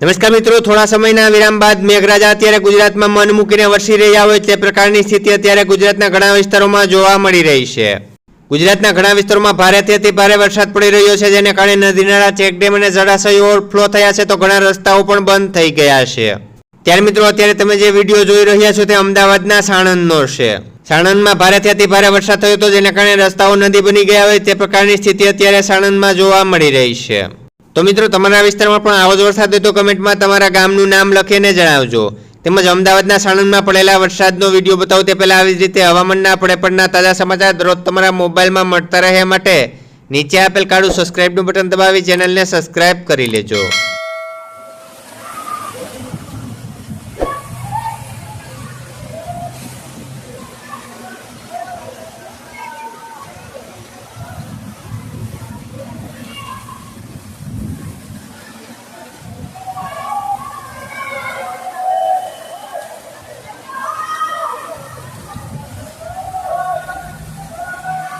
નમસ્કાર મિત્રો, થોડા સમયના વિરામ બાદ મેઘરાજા અત્યારે ગુજરાતમાં મન મૂકીને વરસી રહ્યા હોય તે પ્રકારની સ્થિતિ અત્યારે ગુજરાતના ઘણા વિસ્તારોમાં જોવા મળી રહી છે. ગુજરાતના ઘણા વિસ્તારોમાં ભારેથી અતિ ભારે વરસાદ પડી રહ્યો છે, જેને કારણે નદી નાળા ચેકડેમ અને જળાશયો ઓવરફ્લો થયા છે, તો ઘણા રસ્તાઓ પણ બંધ થઈ ગયા છે. ત્યારે મિત્રો, અત્યારે તમે જે વીડિયો જોઈ રહ્યા છો તે અમદાવાદના સાણંદનો છે. સાણંદમાં ભારેથી અતિ ભારે વરસાદ થયો હતો, જેને કારણે રસ્તાઓ નદી બની ગયા હોય તે પ્રકારની સ્થિતિ અત્યારે સાણંદમાં જોવા મળી રહી છે. તો મિત્રો તમારા વિસ્તારમાં પણ આવો જ વરસાદ હોય તો કમેન્ટમાં તમારા ગામનું નામ લખીને જણાવજો. તેમજ અમદાવાદના સાણંદમાં પડેલા વરસાદનો વીડિયો બતાવો. તે પહેલાં આવી જ રીતે હવામાનના પડે પડના તાજા સમાચાર દરરોજ તમારા મોબાઈલમાં મળતા રહે માટે નીચે આપેલ કાળું સબસ્ક્રાઇબનું બટન દબાવી ચેનલને સબસ્ક્રાઇબ કરી લેજો.